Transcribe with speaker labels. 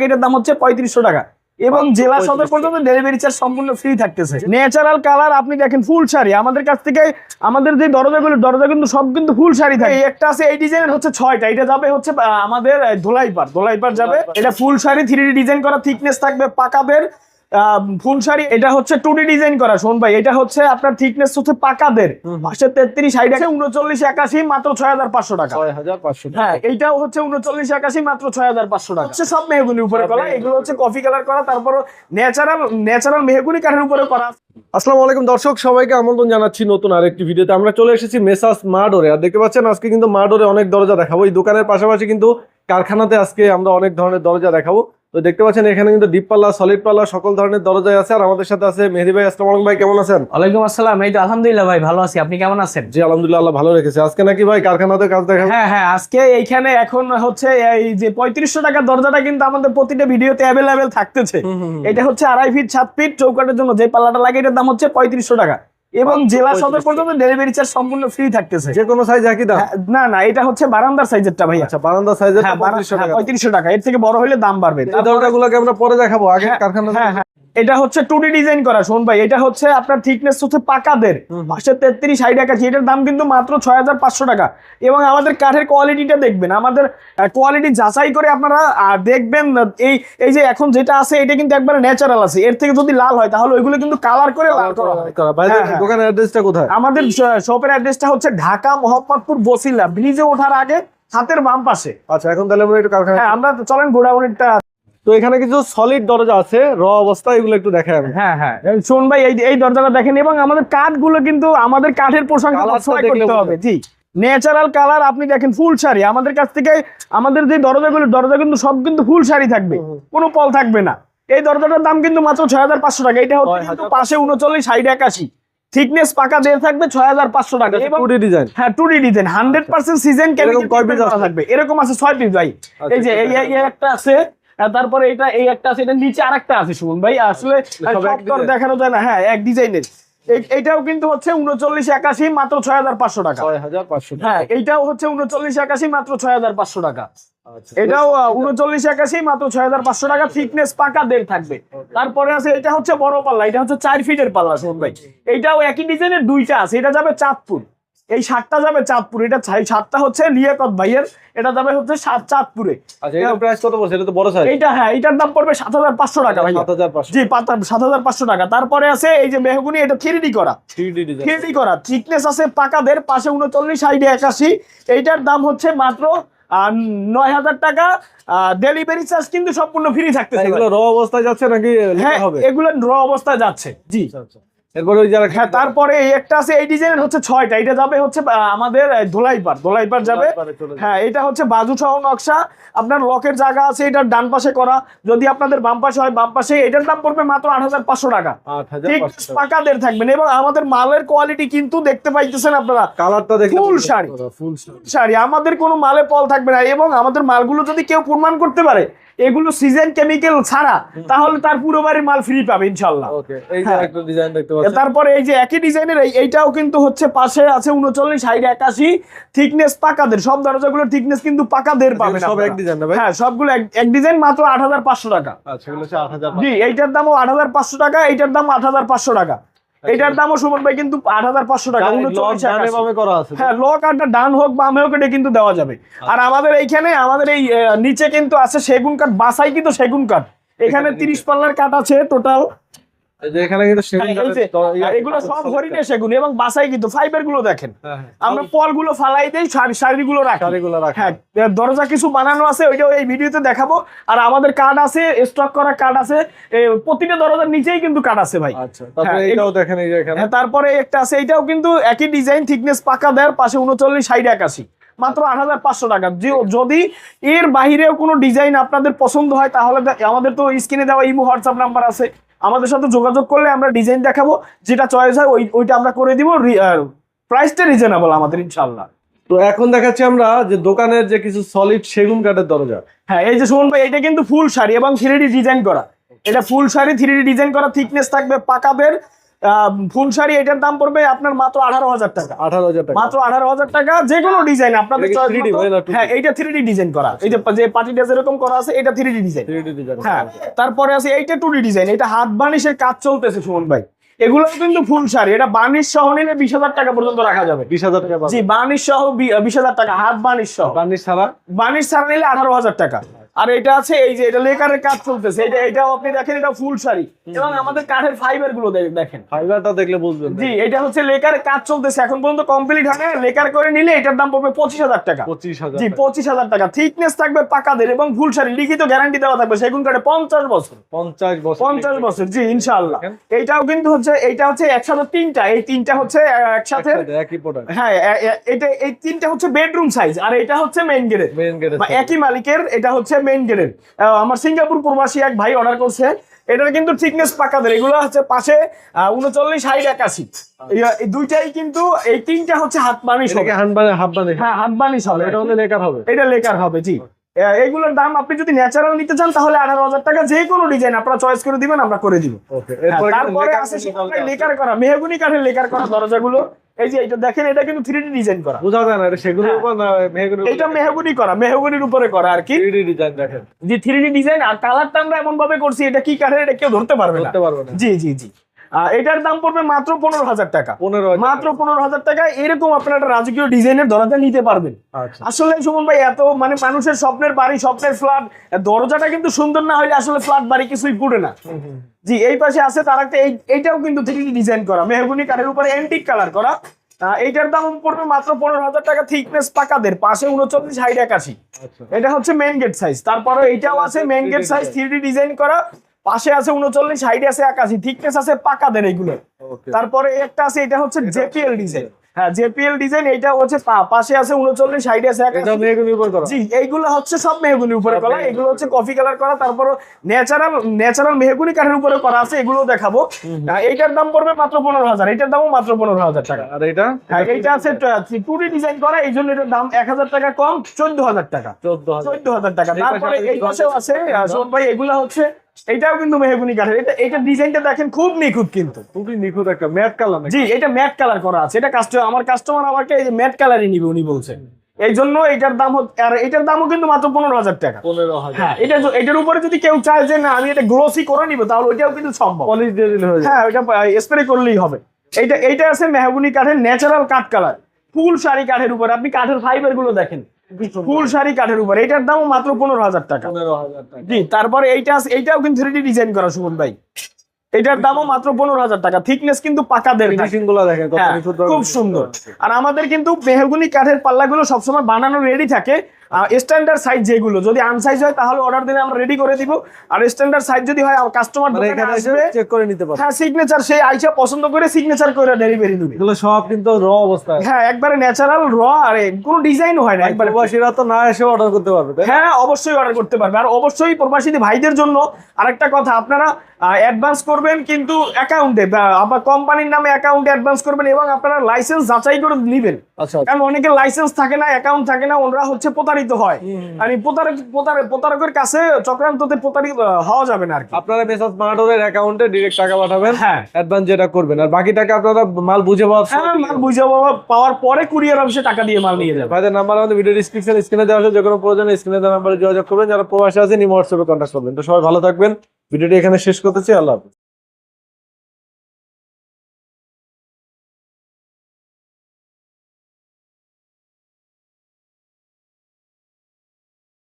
Speaker 1: এটার দাম হচ্ছে পঁয়ত্রিশশো টাকা। এবং জেলা সদর পর্যন্ত ডেলিভারি চার্জ সম্পূর্ণ ফ্রি থাকতেছে। ন্যাচারাল কালার আপনি দেখেন ফুল শাড়ি। আমাদের কাছ থেকে আমাদের যে দরজাগুলো দরজা কিন্তু সব কিন্তু ফুল শাড়ি থাকে। একটা আছে এই ডিজাইনের হচ্ছে ছয়টা। এটা যাবে হচ্ছে আমাদের আমাদের পার ধোলাইপার ধোলাইপার যাবে। এটা ফুল শাড়ি থ্রি ডিজাইন করা থিকনেস থাকবে পাকাদের। আহ, ফুল শাড়ি এটা হচ্ছে টু ডি ডিজাইন করা শোন ভাই এটা হচ্ছে আপনার থিকনেস হচ্ছে পাকাদের। পাশে তেত্রিশ সাইড আছে উনচল্লিশ একাশি মাত্র ছয় হাজার পাঁচশো টাকা।
Speaker 2: পাঁচশো
Speaker 1: হ্যাঁ এইটাও হচ্ছে উনচল্লিশ একাশি মাত্র ছয় হাজার পাঁচশো টাকা। হচ্ছে সব মেহগুনি উপরে করা এগুলো হচ্ছে কফি কালার করা তারপর ন্যাচারাল ন্যাচারাল মেহগুনি কাঠের উপরে করা
Speaker 2: আসসালামু আলাইকুম দর্শক সবাইকে আমন্ত্রণ জানাচ্ছি নতুন আরেকটি ভিডিওতে। আমরা চলে এসেছি মেসাস মাডোরে আর দেখতে পাচ্ছেন আজকে কিন্তু মাডোরে অনেক দরজা দেখাবো। এই দোকানের পাশাপাশি কিন্তু কারখানাতে আজকে আমরা অনেক ধরনের দরজা দেখাবো। তো দেখতে পাচ্ছেন এখানে কিন্তু ডিপ পাল্লা সলিড পাল্লা সকল ধরনের দরজায় আছে। আর আমাদের সাথে আছে মেহেদি ভাই। আসসালামু ভাই কেমন আছেন?
Speaker 1: ওয়ালাইকুম আসসালাম। এই তো আলহামদুলিল্লাহ ভাই ভালো আছি। আপনি কেমন আছেন?
Speaker 2: জি আলহামদুলিল্লাহ আল্লাহ ভালো রেখেছে। আজকে নাকি ভাই কারখানাতে কাজ দেখাবো?
Speaker 1: হ্যাঁ হ্যাঁ আজকে এইখানে এখন হচ্ছে এই যে পঁয়ত্রিশশো টাকার দরজাটা কিন্তু আমাদের প্রতিটা ভিডিওতে অ্যাভেলেবেল থাকতেছে। এটা হচ্ছে আড়াই ফিট সাত ফিট চৌকাটের জন্য। যে পাল্লাটা লাগে এটার দাম হচ্ছে পঁয়ত্রিশশো টাকা। এবং জেলা সদর পর্যন্ত ডেলিভারি চার্জ সম্পূর্ণ ফ্রি থাকতেছে।
Speaker 2: যে কোনো সাইজ একই দাম?
Speaker 1: হ্যাঁ, না না এটা হচ্ছে বারান্দার সাইজেরটা ভাই
Speaker 2: আচ্ছা বারান্দার সাইজের
Speaker 1: হ্যাঁ
Speaker 2: পঁয়ত্রিশশো টাকা।
Speaker 1: পঁয়ত্রিশশো টাকা। এর থেকে বড় হলে দাম বাড়বে।
Speaker 2: এই দরজাগুলোকে আমরা পরে দেখাবো আগে
Speaker 1: হ্যাঁ,
Speaker 2: কারখানা
Speaker 1: হ্যাঁ হ্যাঁ এটা হচ্ছে টুডি ডিজাইন করা শোন ভাই এটা হচ্ছে আপনার থিকনেস হচ্ছে পাকাদের। পাশে তেত্রিশ সাইড একাশি এটার দাম কিন্তু মাত্র ছয় হাজার পাঁচশো টাকা। এবং আমাদের কাঠের কোয়ালিটিটা দেখবেন আমাদের কোয়ালিটি যাচাই করে আপনারা দেখবেন এই এই যে এখন যেটা আছে এটা কিন্তু একবারে ন্যাচারাল আছে। এর থেকে যদি লাল হয় তাহলে ওইগুলো কিন্তু কালার করে লাল করা হ্যাঁ।
Speaker 2: দোকানের অ্যাড্রেসটা কোথায়?
Speaker 1: আমাদের শপের অ্যাড্রেসটা হচ্ছে ঢাকা মোহাম্মদপুর বসিলা ব্রিজে ওঠার আগে হাতের বাম পাশে।
Speaker 2: আচ্ছা এখন তাহলে আমরা একটু কারখানা
Speaker 1: হ্যাঁ আমরা চলেন গোডাউনেরটা
Speaker 2: তো এখানে কিছু সলিড দরজা আছে র অবস্থা এগুলো একটু দেখাই আমি।
Speaker 1: হ্যাঁ হ্যাঁ। শোন ভাই এই এই দরজাটা দেখেন এবং আমাদের কাঠগুলো কিন্তু আমাদের কাঠের
Speaker 2: দেখলে
Speaker 1: করতে হবে। জি। ন্যাচারাল কালার আপনি দেখেন ফুল শাড়ি। আমাদের কাছ থেকে আমাদের যে দরজাগুলো দরজা কিন্তু সব কিন্তু ফুল শাড়ি থাকবে। কোনো পল থাকবে না। এই দরজাটার দাম কিন্তু মাত্র ছয় হাজার পাঁচশো টাকা। এটা হচ্ছে কিন্তু পাশে উনচল্লিশ সাইড একাশি। থিকনেস পাকা দিয়ে থাকবে ছয় হাজার পাঁচশো টাকা।
Speaker 2: টুডি ডিজাইন
Speaker 1: হ্যাঁ two D design hundred percent season? থাকবে। এরকম আছে ছয় পিস ভাই। এই যে এই- এই একটা আছে। আর তারপরে এটা এই একটা আছে এটা নিচে আরেকটা আছে সুমন ভাই। আসলে আর? দেখানো যায় না হ্যাঁ এক ডিজাইনের। এইটাও কিন্তু হচ্ছে উনচল্লিশ একাশি মাত্র ছয় হাজার পাঁচশো টাকা। হ্যাঁ এইটাও হচ্ছে উনচল্লিশ একাশি মাত্র ছয় হাজার পাঁচশো টাকা।
Speaker 2: আচ্ছা।
Speaker 1: এটাও উনচল্লিশ একাশি মাত্র ছয় হাজার পাঁচশো টাকা থিকনেস পাকা দেড় থাকবে। তারপরে আছে এটা হচ্ছে বড় পাল্লা এটা হচ্ছে চার ফিটের পাল্লা শোন ভাই। এইটাও একই ডিজাইনের দুইটা আছে এটা যাবে চাঁদপুর। এই সাতটা যাবে চাঁদপুর এটা সাতটা হচ্ছে লিয়াকত ভাইয়ের এটা যাবে হচ্ছে সাত চাঁদপুরে।
Speaker 2: আচ্ছা এটার প্রাইস কত পড়ছে? এটা তো বড় সাইজ
Speaker 1: এইটা হ্যাঁ এইটার দাম পড়বে সাত হাজার পাঁচশো টাকা ভাই
Speaker 2: সাত হাজার পাঁচশো।
Speaker 1: জি পাতা সাত হাজার পাঁচশো টাকা। তারপরে আছে এই যে মেহগুনি এটা থ্রি করা।
Speaker 2: থ্রি ডি ডিজাইন
Speaker 1: থ্রি করা। থিকনেস আছে পাকাদের পাশে উনচল্লিশ সাইডে একাশি। এইটার দাম হচ্ছে মাত্র আহ, নয় হাজার টাকা। ডেলিভারি চার্জ কিন্তু সম্পূর্ণ ফ্রি থাকতেছে
Speaker 2: এগুলো র অবস্থায় যাচ্ছে নাকি
Speaker 1: হ্যাঁ এগুলো র অবস্থায় যাচ্ছে। জি।
Speaker 2: আচ্ছা, আচ্ছা। এরপরে ওই যারা
Speaker 1: হ্যাঁ তারপরে এই একটা আছে এই ডিজাইনের হচ্ছে ছয়টা। এটা যাবে হচ্ছে আমাদের ধোলাইপার ধোলাইপার যাবে। হ্যাঁ এটা হচ্ছে বাজু সহ নকশা। আপনার লকের জায়গা আছে এটার ডান পাশে করা। যদি আপনাদের বাম পাশে হয় বাম পাশে। এটার দাম পড়বে মাত্র আট হাজার পাঁচশো টাকা। পাকাদের থাকবেন এবং আমাদের মালের কোয়ালিটি কিন্তু দেখতে পাইতেছেন আপনারা।
Speaker 2: কালারটা
Speaker 1: Full
Speaker 2: বুঝতে
Speaker 1: শাড়ি।
Speaker 2: full শাড়ি।
Speaker 1: আমাদের কোনো মালে পল থাকবে না। এবং আমাদের মালগুলো যদি কেউ প্রমাণ করতে পারে এগুলো সিজন কেমিক্যাল ছাড়া তাহলে তার পুরো বাড়ির মাল ফ্রি পাবে ইনশাল্লাহ
Speaker 2: ওকে এই যে
Speaker 1: হ্যাঁ।
Speaker 2: একটা ডিজাইন দেখতে
Speaker 1: তারপরে এই যে একই ডিজাইনের এইটাও কিন্তু হচ্ছে পাশে আছে উনচল্লিশ হাইট একাশি থিকনেস পাকাদের। সব দরজাগুলোর থিকনেস কিন্তু পাকাদের পাবেন
Speaker 2: সব। এক ডিজাইন না ভাই?
Speaker 1: হ্যাঁ সবগুলো এক- ডিজাইন মাত্র আট হাজার পাঁচশো টাকা।
Speaker 2: আচ্ছা
Speaker 1: জি এইটার দামও আট হাজার পাঁচশো টাকা এইটার দাম আট হাজার পাঁচশো টাকা। এটার দামও সুমন ভাই কিন্তু আট হাজার পাঁচশো টাকা হ্যাঁ লক আটটা ডান হোক বামে হোক এটা কিন্তু দেওয়া যাবে। আর আমাদের এইখানে আমাদের এই নিচে কিন্তু আছে সেগুন কাঠ বাসাই কিন্তু সেগুন কাঠ। এখানে তিরিশ পাল্লার কাঠ আছে টোটাল।
Speaker 2: এখানে কিন্তু সেগুন
Speaker 1: এই যে
Speaker 2: কাঠের দ-
Speaker 1: এগুলো সব হরিণের সেগুন এবং বাসাই কিন্তু ফাইবারগুলো দেখেন। আমরা পলগুলো ফালাই দেই শাড়ি শাড়িগুলো রাখি।
Speaker 2: শাড়িগুলো রাখা।
Speaker 1: হ্যাঁ দরজা কিছু বানানো আছে ওইটাও এই ভিডিওতে দেখাবো। আর আমাদের কার্ড আছে স্টক করা কার্ড আছে প্রতিটা দরজার নিচেই কিন্তু কার্ড আছে ভাই।
Speaker 2: আচ্ছা তারপরে
Speaker 1: হ্যাঁ,
Speaker 2: এটাও দেখেন এই এখানে।
Speaker 1: হ্যাঁ তারপরে একটা আছে এটাও কিন্তু একই ডিজাইন থিকনেস পাকা দেয়ার পাশে উনচল্লিশ সাইড একাশি। মাত্র আট হাজার পাঁচশো টাকা। যদি এর বাহিরেও কোনো ডিজাইন আপনাদের পছন্দ হয় তাহলে আমাদের তো স্ক্রিনে দেওয়া ইমো হোয়াটসঅ্যাপ নাম্বার আছে। আমাদের সাথে যোগাযোগ করলে আমরা ডিজাইন দেখাবো যেটা চয়েস হয় ওই ওইটা আমরা করে দিব। প্রাইসটা রিজনেবল আমাদের ইনশাল্লাহ
Speaker 2: তো এখন দেখাচ্ছি আমরা যে দোকানের যে কিছু সলিড সেগুন কাঠের দরজা।
Speaker 1: হ্যাঁ এই যে শুনুন ভাই এটা কিন্তু ফুল শাড়ি এবং থ্রি ডিজাইন করা। এটা ফুল শাড়ি থ্রি ডিজাইন করা থিকনেস থাকবে পাকাদের। ফুল শাড়ি এটার দাম পড়বে আপনার মাত্র আঠারো হাজার টাকা।
Speaker 2: আঠারো হাজার টাকা।
Speaker 1: মাত্র আঠারো হাজার টাকা যে কোনো ডিজাইন আপনাদের
Speaker 2: এটা কি
Speaker 1: choice
Speaker 2: 3D
Speaker 1: মতো-
Speaker 2: হয় 2D?
Speaker 1: হ্যাঁ এইটা থ্রি ডি ডিজাইন করা। এই যে পার্টিটা যেরকম করা আছে এটা থ্রি ডি ডিজাইন হ্যাঁ তারপরে আছে এইটা টু ডি ডিজাইন এটা হাত বানিশের কাজ চলতেছে সুমন ভাই। এগুলো কিন্তু ফুল শাড়ি এটা বানিশ সহ নিলে বিশ হাজার টাকা পর্যন্ত রাখা যাবে।
Speaker 2: বিশ হাজার টাকা
Speaker 1: জি বানিশ সহ বিশ হাজার টাকা হাত বানিশ সহ।
Speaker 2: বার্নিশ ছাড়া?
Speaker 1: বানিশ ছাড়া নিলে আঠারো হাজার টাকা। আর এটা আছে এই যে এটা লেকারের কাজ চলতেছে এটা এটাও আপনি দেখেন এটা ফুল শাড়ি। এবং আমাদের কাঠের ফাইবারগুলো দেখেন।
Speaker 2: ফাইবারটা দেখলে বুঝবেন
Speaker 1: জি এটা হচ্ছে লেকারের কাজ চলতেছে এখন পর্যন্ত কমপ্লিট হয় না লেকার করে নিলে এটার দাম পড়বে পঁচিশ হাজার টাকা।
Speaker 2: পঁচিশ হাজার
Speaker 1: জি পঁচিশ হাজার টাকা। থিকনেস থাকবে পাকাদের এবং ফুল শাড়ি লিখিত গ্যারান্টি দেওয়া থাকবে সেগুন কাঠে পঞ্চাশ বছর।
Speaker 2: পঞ্চাশ বছর
Speaker 1: পঞ্চাশ বছর জি ইনশাআল্লাহ। এইটাও কিন্তু হচ্ছে এইটা হচ্ছে একসাথে তিনটা এই তিনটা হচ্ছে একসাথে
Speaker 2: একই প্রোডাক্ট
Speaker 1: হ্যাঁ এটা এই তিনটা হচ্ছে বেডরুম সাইজ আর এটা হচ্ছে মেইন
Speaker 2: গেটে
Speaker 1: একই মালিকের এটা হচ্ছে মেইন গেটের আমার সিঙ্গাপুর প্রবাসী এক ভাই অর্ডার করছে। এটার কিন্তু থিকনেস পাকাদের। এগুলো হচ্ছে পাশে উনচল্লিশ হাইট একাশি। দুইটাই কিন্তু এই তিনটা হচ্ছে হাত বানিশ হবে। হ্যাঁ হাত বানিশ হবে।
Speaker 2: এটা হলে লেকার হবে।
Speaker 1: এটা লেকার হবে জি। এগুলোর দাম আপনি যদি ন্যাচারাল নিতে চান তাহলে আঠারো হাজার টাকা যে কোনো ডিজাইন আপনারা চয়েস করে দিবেন আমরা করে দিব। হ্যাঁ, তারপরে আছে লেকার করা মেহগুনি কাঠের লেকার করা দরজাগুলো। এই যে এটা দেখেন এটা কিন্তু থ্রি ডিজাইন করা।
Speaker 2: বোঝা যায় না এটা সেগুলোর
Speaker 1: হ্যাঁ।
Speaker 2: উপর না মেহগুনি
Speaker 1: এটা মেহগুনি করা মেহগুনির উপরে করা আর কি।
Speaker 2: থ্রি ডিজাইন দেখেন।
Speaker 1: যে থ্রি ডিজাইন আর কালারটা আমরা এমন ভাবে করছি এটা কি কাঠের এটা কেউ ধরতে পারবে না।
Speaker 2: ধরতে পারবে না।
Speaker 1: জি জি জি। এটার দাম পড়বে মাত্র পনেরো হাজার টাকা।
Speaker 2: পনেরো
Speaker 1: মাত্র পনেরো হাজার টাকা এরকম আপনার একটা রাজকীয় ডিজাইনের দরজা নিতে পারবেন।
Speaker 2: আচ্ছা।
Speaker 1: আসলে সুমন ভাই এত মানে মানুষের স্বপ্নের বাড়ি স্বপ্নের ফ্ল্যাট দরজাটা কিন্তু সুন্দর না হলে আসলে ফ্ল্যাট বাড়ি কিছুই পুড়ে না। জি এই পাশে আছে তার একটা এই এইটাও কিন্তু থ্রি ডিজাইন করা মেহগুনি কাঠের উপরে অ্যান্টিক কালার করা। এইটার দাম পড়বে মাত্র পনেরো হাজার টাকা থিকনেস পাকাদের পাশে উনচল্লিশ হাইট একাশি।
Speaker 2: আচ্ছা।
Speaker 1: এটা হচ্ছে মেন গেট সাইজ তারপরে এইটাও আছে main gate size three design করা। পাশে আছে উনচল্লিশ হাইট আছে একাশি থিকনেস আছে পাকাদের এইগুলো তারপরে একটা আছে এটা হচ্ছে জেপিএল ডিজাইন হ্যাঁ জেপিএল ডিজাইন এইটা হচ্ছে পাশে আছে উনচল্লিশ হাইট আছে
Speaker 2: এটা
Speaker 1: 81
Speaker 2: মেহগুলির উপর করা।
Speaker 1: জি এইগুলো হচ্ছে সব মেহগুনির উপরে করা। এগুলো হচ্ছে কফি কালার করা। তারপর ন্যাচারাল ন্যাচারাল মেহগুনি কাঠের উপরে করা আছে এগুলো দেখাবো। এইটার দাম পড়বে মাত্র পনেরো হাজার। এটার দামও মাত্র পনেরো হাজার টাকা।
Speaker 2: আর এটা
Speaker 1: হ্যাঁ এইটা আছে টু ডিজাইন করা এই জন্য এটার দাম এক হাজার টাকা কম চোদ্দ হাজার টাকা।
Speaker 2: চোদ্দ হাজার।
Speaker 1: টাকা। তারপরে এই পাশেও আছে। শোন ভাই এগুলা হচ্ছে এটাও কিন্তু মেহগুনি কাঠের। এটা এটা ডিজাইনটা দেখেন খুব নিখুঁত কিন্তু।
Speaker 2: খুবই নিখুঁত একটা ম্যাট কালার
Speaker 1: জি এটা ম্যাট কালার করা আছে। এটা কাস্টমার আমার কাস্টমার আমাকে এই যে ম্যাট কালারই নিবে উনি বলছেন এই জন্য এটার দাম আর এটার দামও কিন্তু মাত্র পনেরো হাজার টাকা।
Speaker 2: পনেরো হাজার।
Speaker 1: হ্যাঁ এটা এটার উপরে যদি কেউ চায় যে না আমি এটা গ্লোসি করে নিব তাহলে ওইটাও কিন্তু সম্ভব।
Speaker 2: পলিশ দিয়ে দিলে হ্যাঁ
Speaker 1: ওইটা স্প্রে করলেই হবে। এইটা এইটা আছে মেহগুনি কাঠের ন্যাচারাল কাঠ কালার ফুল শাড়ি কাঠের উপরে। আপনি কাঠের ফাইবারগুলো দেখেন। ফুল শাড়ি কাঠের উপর। এটার দামও মাত্র পনেরো হাজার টাকা।
Speaker 2: পনেরো হাজার টাকা।
Speaker 1: জি তারপরে এইটা এইটাও কিন্তু থ্রি ডিজাইন করা সুমন ভাই। এটার দামও মাত্র পনেরো হাজার টাকা। থিকনেস কিন্তু পাকাদের হ্যাঁ, খুব সুন্দর। আর আমাদের কিন্তু মেহগুনি কাঠের পাল্লাগুলো সবসময় বানানো রেডি থাকে। স্ট্যান্ডার্ড সাইজ যেগুলো যদি আনসাইজ হয় তাহলে অর্ডার দিলে আমরা রেডি করে দিব। আর স্ট্যান্ডার্ড সাইজ যদি হয় কাস্টমার
Speaker 2: মানে এসে
Speaker 1: আসবে।
Speaker 2: চেক করে নিতে পারবেন
Speaker 1: হ্যাঁ সিগনেচার সেই আইসা পছন্দ করে সিগনেচার করে ডেলিভারি দিবে।
Speaker 2: এগুলো সব কিন্তু র অবস্থায়
Speaker 1: হ্যাঁ একবারে ন্যাচারাল র আর কোনো ডিজাইনও হয় না একবারে।
Speaker 2: প্রবাসীরা তো না এসে অর্ডার করতে পারবে
Speaker 1: হ্যাঁ অবশ্যই অর্ডার করতে পারবে। আর অবশ্যই প্রবাসী ভাইদের জন্য আরেকটা কথা আপনারা অ্যাডভান্স করবেন কিন্তু অ্যাকাউন্টে আপনার কোম্পানির নামে অ্যাকাউন্টে অ্যাডভান্স করবেন এবং আপনারা লাইসেন্স যাচাই করে নেবেন।
Speaker 2: আচ্ছা
Speaker 1: কারণ অনেকের লাইসেন্স থাকে না অ্যাকাউন্ট থাকে না ওনারা হচ্ছে প্রতারিত। হয়। আর প্রতারক প্রতারক- প্রতারকের কাছে চক্রান্ততে প্রতারিত হওয়া যাবে না আর কি।
Speaker 2: আপনারা মেসাজ মার্টরের অ্যাকাউন্টে ডিরেক্ট টাকা পাঠাবেন
Speaker 1: হ্যাঁ।
Speaker 2: অ্যাডভান্স যেটা করবেন। আর বাকি টাকা আপনারা মাল বুঝে পাওয়ার
Speaker 1: হ্যাঁ মাল বুঝে পাওয়া- পাওয়ার পরে কুরিয়ার অফিসে টাকা দিয়ে মাল নিয়ে যাবে।
Speaker 2: ভাইদের নাম্বার আমাদের ভিডিও ডিসক্রিপশন স্ক্রিনে দেওয়া আছে যে কোনো প্রয়োজনে স্ক্রিনে দেওয়া নাম্বারে যোগাযোগ করবেন। যারা প্রবাসী আছেন ইমো হোয়াটসঅ্যাপে কন্ট্যাক্ট করবেন। তো সবাই ভালো থাকবেন। ভিডিওটি এখানে শেষ করতেছি আল্লাহ হাফেজ।